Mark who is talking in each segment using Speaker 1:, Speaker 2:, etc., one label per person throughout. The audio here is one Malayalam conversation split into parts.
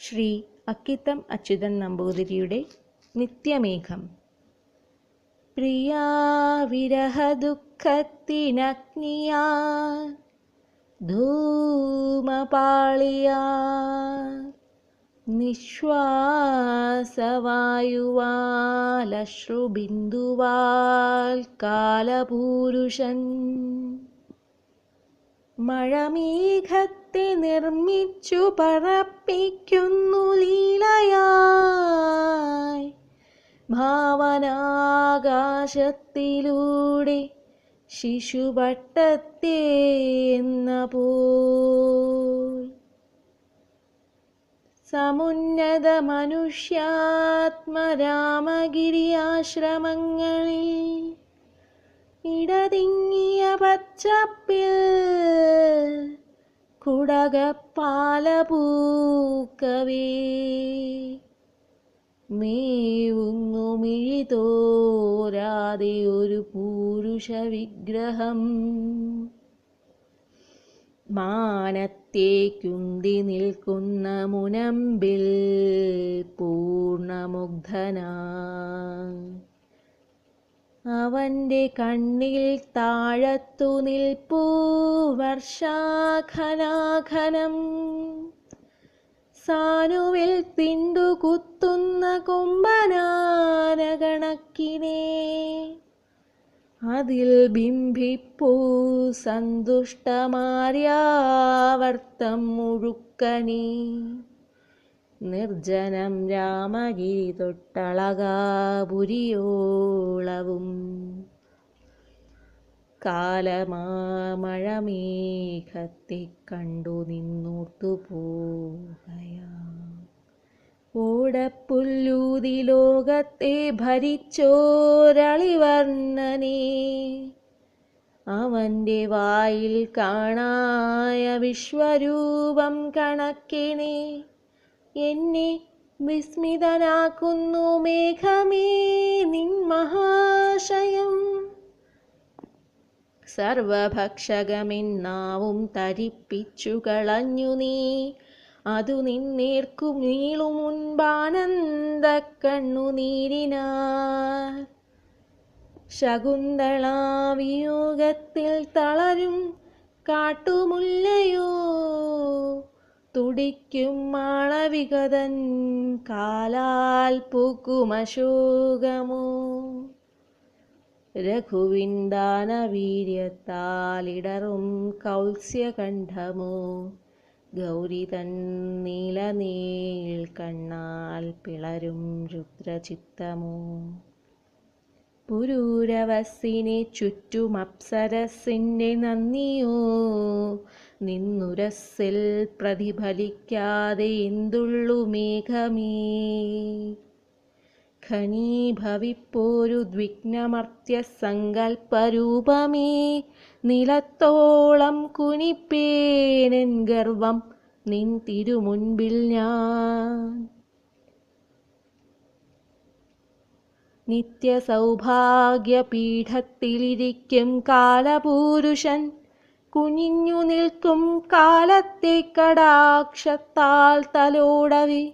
Speaker 1: ശ്രീ അക്കിത്തം അച്യുതൻ നമ്പൂതിരിയുടെ നിത്യമേഘം. പ്രിയാവിരഹദുഃഖത്തിനഗ്നിയാ ധൂമപാളിയാ നിശ്വാസവായുവാലശ്രുബിന്ദുവാൽ കാലപൂരുഷൻ. മഴമേഘത്തെ നിർമ്മിച്ചു പറപ്പിക്കുന്നു ലീലയായി. ഭാവനാകാശത്തിലൂടെ ശിശുപട്ടത്തെ എന്ന പോൽ. സമുന്നത മനുഷ്യാത്മരാമഗിരിയാശ്രമങ്ങളിൽ ഇടതിങ്ങിയ പച്ചപ്പിൽ കുടകപ്പാലപൂക്കവേ മേവുന്നു മിഴിതോരാതെ ഒരു പുരുഷ വിഗ്രഹം മാനത്തേക്കുന്തി നിൽക്കുന്ന മുനമ്പിൽ പൂർണമുഗ്ധനാ അവന്റെ കണ്ണിൽ താഴത്തു നിൽപ്പൂ വർഷാഖനാഖനം സാനുവിൽ പിണ്ടു കുത്തുന്ന കൊമ്പനാന കണക്കിനെ അതിൽ ബിംബിപ്പൂ സന്തുഷ്ടമാര്യാവർത്തം മുഴുക്കണി നിർജനം രാമഗിരി തൊട്ടളകാപുരിയോളവും കാലമാമഴമേഘത്തെ കണ്ടു നിന്നോർത്തു പോകയാ ഓടപ്പുല്ലൂതി ലോകത്തെ ഭരിച്ചോരളിവർണനെ. അവന്റെ വായിൽ കാണായ വിശ്വരൂപം കണക്കിനെ. എന്നെ വിസ്മിതനാക്കുന്നു മേഘമേ നിൻ മഹാശയം. സർവഭക്ഷകമെന്നാവും തരിപ്പിച്ചു കളഞ്ഞു നീ. അതു നിന്നേർക്കും നീളു മുൻപാനന്ദ കണ്ണുനീരിനാൽ ശകുന്തളാവിയോഗത്തിൽ തളരും കാട്ടുമുല്ലയോ തുടിക്കും മാളവികതൻ കാലാൽ പൂക്കുമശോകമോ രഘുവിന്ദാനവീര്യത്താലിടറും കൗത്സ്യകണ്ഠമോ. ഗൗരി തൻ നീലനീൽ കണ്ണാൽ പിളരും രുദ്രചിത്തമോ. പുരൂരവസിനെ ചുറ്റും അപ്സരസിന്റെ നന്ദിയോ? നിന്നുരസിൽ പ്രതിഫലിക്കാതെ എന്തുള്ളു മേഘമേ? ഖനീഭവിപ്പോരു ദ്വിഗ്നമർത്യ സങ്കൽപ്പരൂപമേ? നിലത്തോളം കുനിപ്പേനൻ ഗർവം നിൻ തിരുമുൻപിൽ ഞാൻ. നിത്യസൗഭാഗ്യപീഠത്തിലിരിക്കും കാലപൂരുഷൻ. കുനിഞ്ഞു നിൽക്കും കാലത്തെ കടാക്ഷത്താൽ തലോടവി.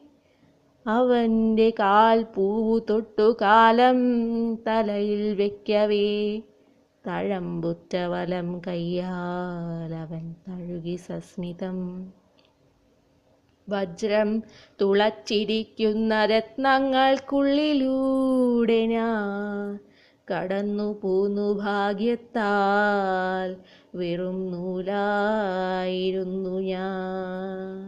Speaker 1: അവന്റെ കാൽ പൂവു തൊട്ടു കാലം തലയിൽ വെക്കവേ. തഴമ്പുറ്റ വലം കയ്യാലവൻ തഴുകി സസ്മിതം. വജ്രം തുളച്ചിരിക്കുന്ന രത്നങ്ങൾക്കുള്ളിലൂടെ ഞാൻ കടന്നു പോന്നു ഭാഗ്യത്താൽ വെറും നൂലായിരുന്നു ഞാൻ.